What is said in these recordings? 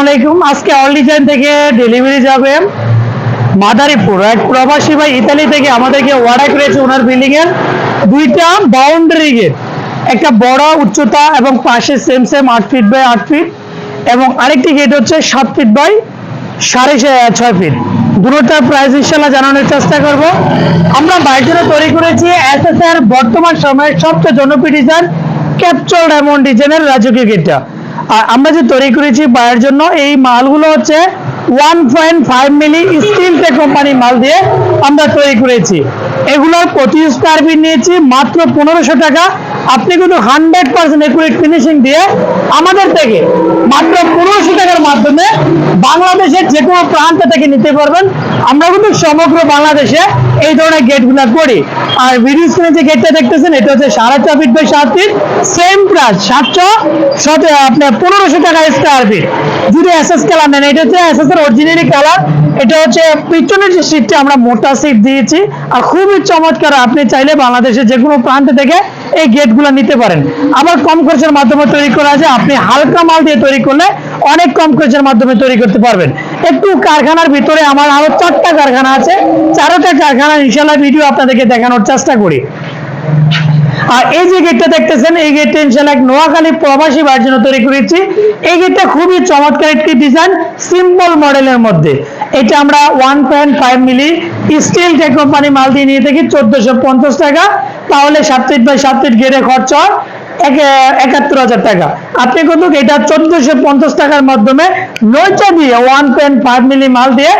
আলাইকুম আজকে all design থেকে ডেলিভারি যাবে মাদারীপুর। এক প্রবাসী ভাই ইতালি থেকে আমাদেরকে অর্ডার করেছে ওনার বিল্ডিং এর। দুইটা বাউন্ডারি গেট একটা বড়, উচ্চতা এবং পাশে সেম সেম আট ফিট বাই আট ফিট এবং আরেকটি গেট হচ্ছে সাত ফিট বাই সাড়ে ছয়- ফিট দুটোটার প্রাইস ইনশাল্লাহ জানানোর চেষ্টা করব। আমরা বাইরে তৈরি করেছি এস এস এর বর্তমান সময়ের সবচেয়ে জনপ্রিয় ডিজাইন ক্যাপচার ডায়মন্ড ডিজাইনের রাজকীয় গেটটা আর আমরা যে তৈরি করেছি বায়ের জন্য, এই মালগুলো হচ্ছে one point five milli steel tech company মাল দিয়ে আমরা তৈরি করেছি। এগুলোর প্রতি স্কোয়ার ফিট নিয়েছি, মাত্র পনেরোশো টাকা। আপনি কিন্তু হান্ড্রেড পার্সেন্ট একুরেট ফিনিশিং দিয়ে আমাদের থেকে মাত্র পনেরোশো টাকার মাধ্যমে বাংলাদেশের যে কোনো প্রান্ত থেকে নিতে পারবেন। আমরা কিন্তু সমগ্র বাংলাদেশে এই ধরনের গেটগুলো করি। আর ভিডিও স্ক্রিনে যে গেটটা দেখতেছেন, এটা হচ্ছে সাড়ে চার ফিট বাই সাত ফিট সেম প্রাইস সাতশো, সাথে আপনার পনেরোশো টাকা স্কোয়ার ফিট যদি এসএস কালার নেন, এটা হচ্ছে এসএস এর অরিজিনালি কালার এটা হচ্ছে পিছনের যে সিটটা আমরা মোটা সিট দিয়েছি। আর খুবই চমৎকার, আপনি চাইলে বাংলাদেশের যে কোনো প্রান্ত থেকে এই গেট গেটগুলো নিতে পারেন। আবার কম খরচের মাধ্যমে তৈরি করা যায় আপনি হালকা মাল দিয়ে তৈরি করলে অনেক কম খরচের মাধ্যমে তৈরি করতে পারবেন। একটু কারখানার ভিতরে আমার আরও চারটা কারখানা আছে, চারোটা কারখানা ইনশাল্লাহ ভিডিও আপনাদেরকে দেখানোর চেষ্টা করি। আর এই যে গেটটা দেখতেছেন, এই গেটটা ইনশাল্লাহ নোয়াখালী প্রবাসী ভাইয়ের জন্য তৈরি করেছি। এই গেটটা খুবই চমৎকার একটি ডিজাইন সিম্পল মডেলের মধ্যে। এটা আমরা one point five milli steel tech company মাল দিয়ে নিয়ে থাকি, চোদ্দশো পঞ্চাশ টাকা। তাহলে সাত ফিট বাই সাত ফিট গেটে খরচ হয়। একাত্তর হাজার টাকা। আপনি কিন্তু এটা চোদ্দশো পঞ্চাশ টাকার মাধ্যমে নয়টা দিয়ে ওয়ান পয়েন্ট ফাইভ মিলি মাল দিয়ে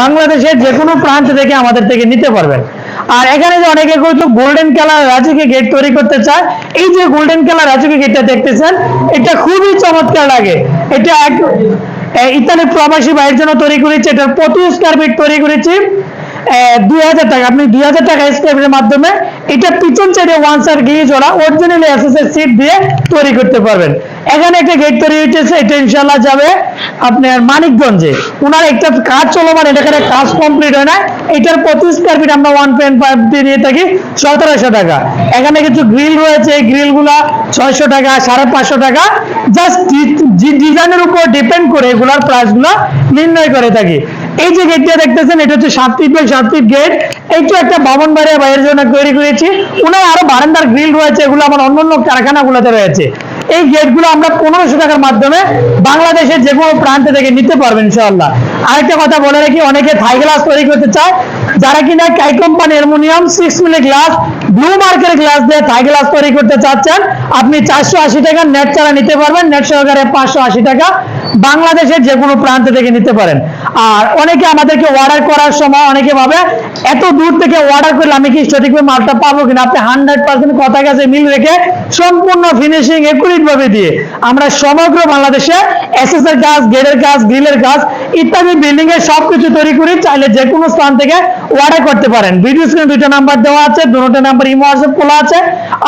বাংলাদেশের যে কোনো প্রান্ত থেকে আমাদের থেকে নিতে পারবেন। আর এখানে যে অনেকে কিন্তু গোল্ডেন কালার রাজুকে গেট তৈরি করতে চায়, এই যে গোল্ডেন কালার রাজুকে গেটটা দেখতেছেন, এটা খুবই চমৎকার লাগে। এটা এক ইতালি প্রবাসী ভাইয়ের জন্য তৈরি করেছি, এটার প্রতি স্কোয়ার ফিট তৈরি করেছি। দুই হাজার টাকা। আপনি দুই হাজার টাকা স্কোয়ার মাধ্যমে এটা পিছন সাইডে ওয়ান সাইড গিয়ে জোড়া অরিজিনালি এসএসএস সিট দিয়ে তৈরি করতে পারবেন। এখানে একটা গেট তৈরি হয়েছে এটা ইনশাল্লাহ যাবে আপনার মানিকগঞ্জে। ওনার একটা কাজ চলমান, এটা কাজ কমপ্লিট হয় না। এটার প্রতি স্কোয়ার ফিট আমরা ওয়ান পয়েন্ট ফাইভ দিয়ে নিয়ে থাকি সতেরোশো টাকা। এখানে কিছু গ্রিল রয়েছে, এই গ্রিলগুলা ছয়শো টাকা, সাড়ে পাঁচশো টাকা। জাস্ট ডিজাইনের উপর ডিপেন্ড করে এগুলার প্রাইসগুলো নির্ণয় করে থাকি। এই যে গেটটা দেখতেছেন, এটা হচ্ছে সাত বাই সাত গেট এইটা একটা বামন বাড়িয়া বাইরের জন্য তৈরি করেছি। ওনার আরও বারান্দার গ্রিল রয়েছে, এগুলো আমার অন্য অন্য কারখানাগুলোতে রয়েছে। এই গেটগুলো আমরা পনেরোশো টাকার মাধ্যমে বাংলাদেশের যে কোনো প্রান্ত থেকে নিতে পারবেন ইনশাআল্লাহ। আরেকটা কথা বলে রাখি, অনেকে থাই গ্লাস তৈরি করতে চায়। যারা কিনা কাই company aluminium six milli glass blue মার্কের গ্লাস দিয়ে থাই গ্লাস তৈরি করতে চাচ্ছেন, আপনি চারশো আশি টাকা নেট ছাড়া নিতে পারবেন নেট সহকারে পাঁচশো আশি টাকা। বাংলাদেশের যে কোনো প্রান্ত থেকে নিতে পারেন। আর অনেকে আমাদেরকে অর্ডার করার সময় অনেকে ভাবে, এত দূর থেকে অর্ডার করলে আমি কি সঠিকভাবে মালটা পাবো কিনা? আপনি হান্ড্রেড পার্সেন্ট কথা কাছে মিল রেখে সম্পূর্ণ ফিনিশিং একুরিট ভাবে দিয়ে আমরা সমগ্র বাংলাদেশে এসএসএর কাজ গেটের কাজ গ্রিলের কাজ ইত্যাদি বিল্ডিং এর সবকিছু তৈরি করে চাইলে যে কোনো স্থান থেকে অর্ডার করতে পারেন। ভিডিও স্ক্রিনে দুইটা নাম্বার দেওয়া আছে, দুটো নাম্বার ইমো হোয়াটসঅ্যাপ খোলা আছে।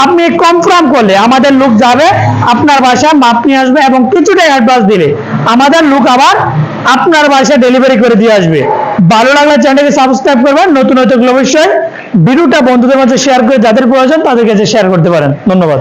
আপনি কনফার্ম করলে আমাদের লোক যাবে, আপনার বাসা মাপ নিয়ে আসবে এবং কিছুটা অ্যাডভান্স দিলে আমাদের লোক আবার আপনার বাসায় ডেলিভারি করে দিয়ে আসবে। ভালো লাগলে চ্যানেলকে সাবস্ক্রাইব করবেন, নতুন নতুন অবশ্যই। ভিডিওটা বন্ধুদের মাঝে শেয়ার করে যাদের প্রয়োজন তাদের কাছে শেয়ার করতে পারেন। ধন্যবাদ।